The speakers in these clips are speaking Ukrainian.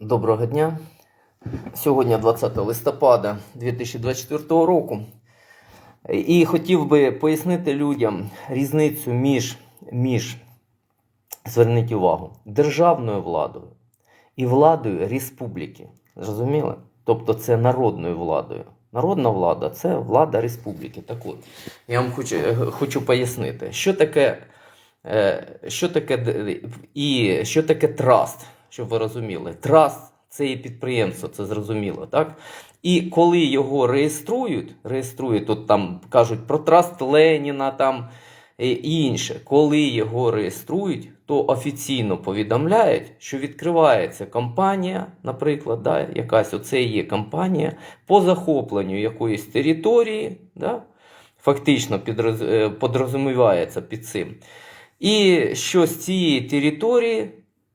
Доброго дня. Сьогодні 20 листопада 2024 року. І хотів би пояснити людям різницю між, між зверніть увагу, державною владою і владою республіки. Зрозуміли? Тобто це народною владою. Народна влада це влада республіки. Так от, я вам хочу, е, хочу пояснити, що таке, е, що таке і що таке траст, щоб ви розуміли. Траст це є підприємство, це зрозуміло, так? І коли його реєструють, реєструють, тут там кажуть про траст Леніна там і інше, коли його реєструють, то офіційно повідомляють, що відкривається компанія, наприклад, да, якась оце є компанія по захопленню якоїсь території, да, фактично підроз, е, під цим. І що з цієї території,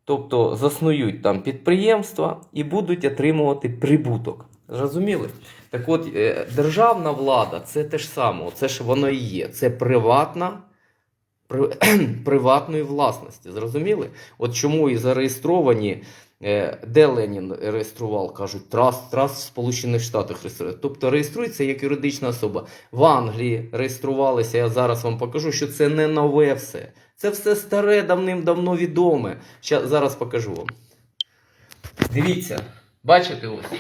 тобто заснують там підприємства і будуть отримувати прибуток. Зрозуміли? Так от, е, державна влада це те ж саме, це ж воно і є. Це приватна, при, приватної власності. Зрозуміли? От чому і зареєстровані, де Ленін реєстрував, кажуть, траст, траст в Сполучених Штатах реєструє. Тобто реєструється як юридична особа. В Англії реєструвалися, я зараз вам покажу, що це не нове все. Це все старе, давним-давно відоме. Ща, зараз покажу вам. Дивіться, бачите ось.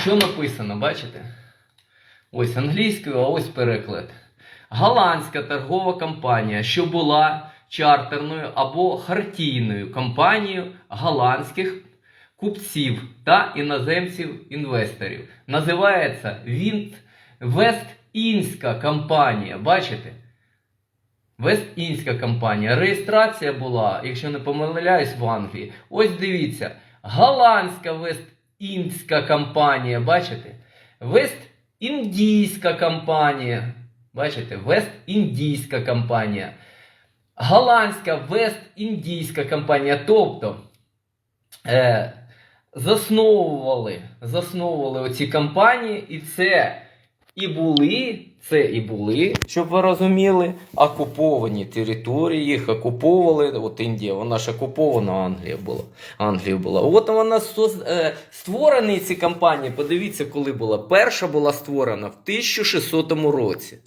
Що написано, бачите? Ось англійською, а ось переклад. Голландська торгова компанія, що була чартерною або хартійною компанією голландських купців та іноземців-інвесторів. Називається Вінт Вест-Інська компанія. Бачите? Вест-Інська компанія. Реєстрація була, якщо не помиляюсь, в Англії. Ось дивіться. Голландська Вест-Індська компанія. Бачите? Вест-Індійська компанія. Бачите? Вест-Індійська компанія. Голландська Вест-Індійська компанія. Тобто е, засновували, засновували оці компанії, і це і були, це і були, щоб ви розуміли, окуповані території, їх окуповували. От Індія, вона ж окупована Англія була. Англія була. От вона е, створені ці компанії. Подивіться, коли була. Перша була створена в 1600 році.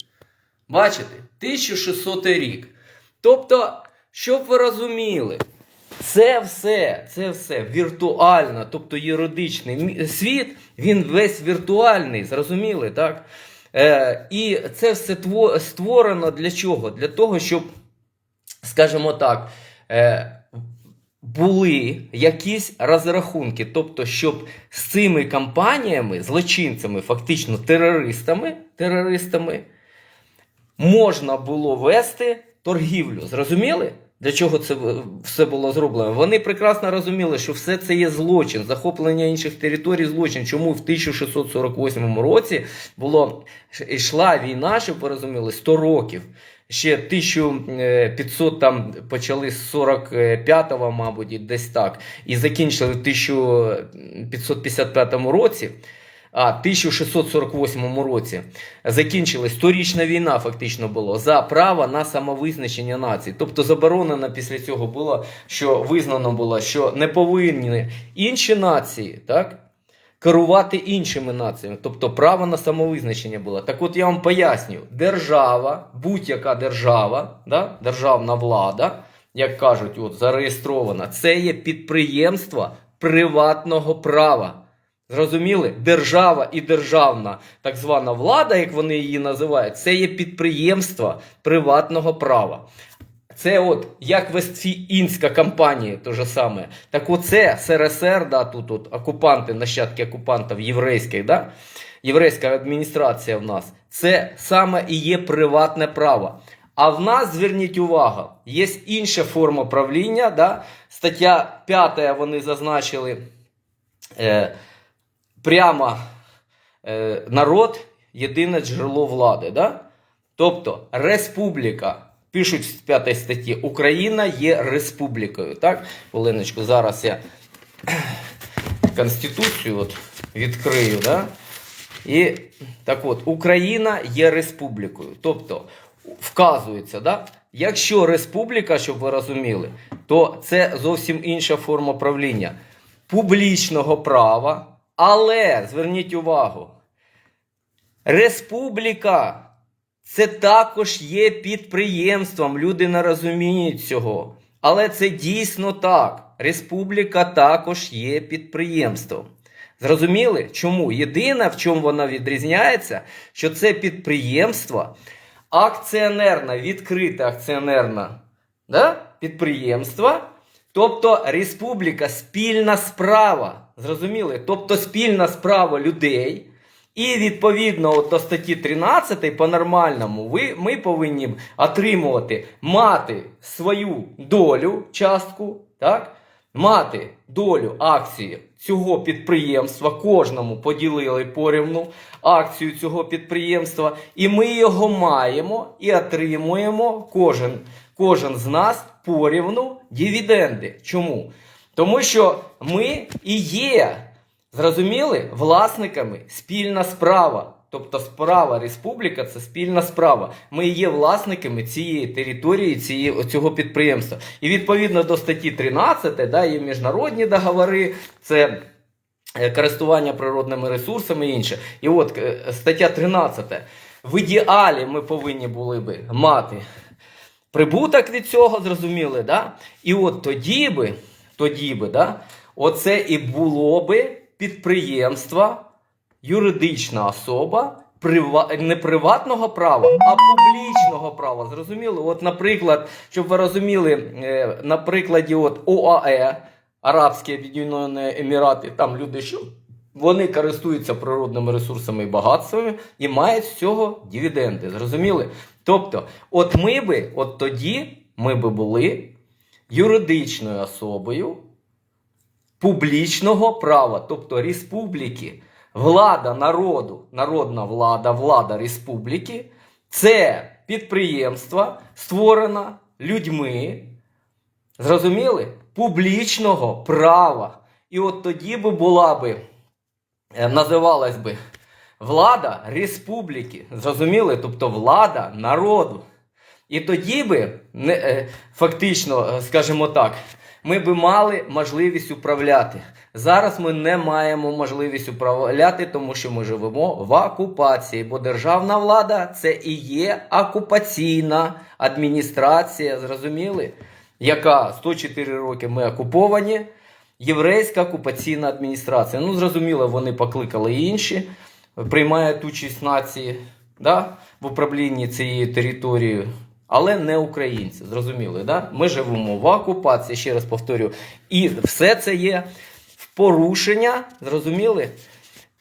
Бачите? 1600 рік. Тобто, щоб ви розуміли, це все, це все віртуально, тобто юридичний світ, він весь віртуальний, зрозуміли, так? Е, і це все створено для чого? Для того, щоб, скажімо так, е, були якісь розрахунки, тобто, щоб з цими компаніями, злочинцями, фактично терористами, терористами, можна було вести торгівлю. Зрозуміли? Для чого це все було зроблено? Вони прекрасно розуміли, що все це є злочин, захоплення інших територій злочин. Чому в 1648 році було йшла війна, щоб ви розуміли, 100 років. Ще 1500 там почали з 45-го, мабуть, десь так, і закінчили в 1555 році. А 1648 році закінчилась сторічна війна, фактично було за право на самовизначення націй. Тобто заборонено після цього було, що визнано було, що не повинні інші нації, так? Керувати іншими націями, тобто право на самовизначення було. Так от я вам поясню: держава, будь-яка держава, да? державна влада, як кажуть, от зареєстрована, це є підприємство приватного права. Зрозуміли? Держава і державна так звана влада, як вони її називають, це є підприємство приватного права. Це от як Вестфінська компанія, то же саме. Так оце СРСР, да, тут от окупанти, нащадки окупантів єврейських, да? єврейська адміністрація в нас, це саме і є приватне право. А в нас, зверніть увагу, є інша форма правління. Да? Стаття 5 вони зазначили. Е, прямо е, народ єдине джерело влади. Да? Тобто республіка. Пишуть в 5 статті, Україна є республікою. Так? Хвилиночку, зараз я Конституцію от відкрию. Да? І так от, Україна є республікою. Тобто вказується, да? якщо республіка, щоб ви розуміли, то це зовсім інша форма правління. публічного права, але зверніть увагу, республіка це також є підприємством. Люди не розуміють цього. Але це дійсно так. Республіка також є підприємством. Зрозуміли? Чому? Єдине, в чому вона відрізняється, що це підприємство акціонерне, відкрите акціонерне да? підприємство, тобто республіка спільна справа. Зрозуміли? Тобто спільна справа людей. І відповідно от до статті 13 по-нормальному ви, ми повинні отримувати, мати свою долю, частку, так? мати долю акції цього підприємства, кожному поділили порівну акцію цього підприємства, і ми його маємо і отримуємо кожен, кожен з нас порівну дивіденди. Чому? Тому що ми і є Зрозуміли? Власниками спільна справа. Тобто справа республіка це спільна справа. Ми є власниками цієї території, цієї, цього підприємства. І відповідно до статті 13 да, є міжнародні договори, це е, користування природними ресурсами і інше. І от е, стаття 13. В ідеалі ми повинні були би мати прибуток від цього, зрозуміли, да? І от тоді би, тоді би, да, оце і було би підприємство, юридична особа прива... не приватного права, а публічного права. Зрозуміли? От, наприклад, щоб ви розуміли, е, на прикладі от ОАЕ, Арабські Об'єднані Емірати, там люди що? Вони користуються природними ресурсами і багатствами і мають з цього дивіденди. Зрозуміли? Тобто, от ми би, от тоді ми би були юридичною особою публічного права, тобто республіки, влада народу, народна влада, влада республіки, це підприємство створено людьми, зрозуміли? Публічного права. І от тоді би була би, е, називалась би влада республіки. Зрозуміли? Тобто влада народу. І тоді би, е, фактично, е, скажімо так, ми би мали можливість управляти. Зараз ми не маємо можливість управляти, тому що ми живемо в окупації, бо державна влада це і є окупаційна адміністрація, зрозуміли? Яка 104 роки ми окуповані, єврейська окупаційна адміністрація. Ну, зрозуміло, вони покликали інші, приймають участь нації да, в управлінні цією територією. Але не українці, зрозуміли, да? Ми живемо в окупації, ще раз повторю. І все це є в порушення, зрозуміли,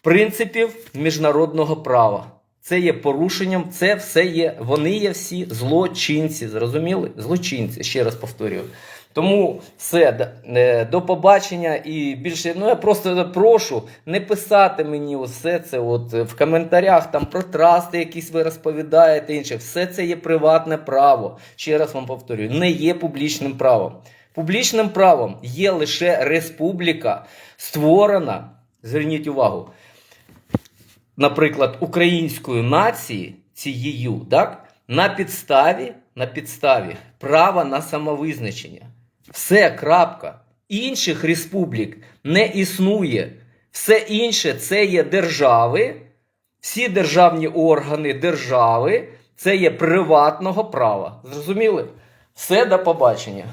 принципів міжнародного права. Це є порушенням, це все є. Вони є всі злочинці. Зрозуміли? Злочинці, ще раз повторюю. Тому все, е, до побачення і більше. Ну я просто прошу не писати мені усе це от е, в коментарях там про трасти, якісь ви розповідаєте інше. Все це є приватне право. Ще раз вам повторюю, не є публічним правом. Публічним правом є лише республіка, створена. Зверніть увагу, наприклад, української нації цією, так, на підставі, на підставі права на самовизначення. Все, крапка. Інших республік не існує. Все інше це є держави, всі державні органи держави це є приватного права. Зрозуміли? Все до побачення.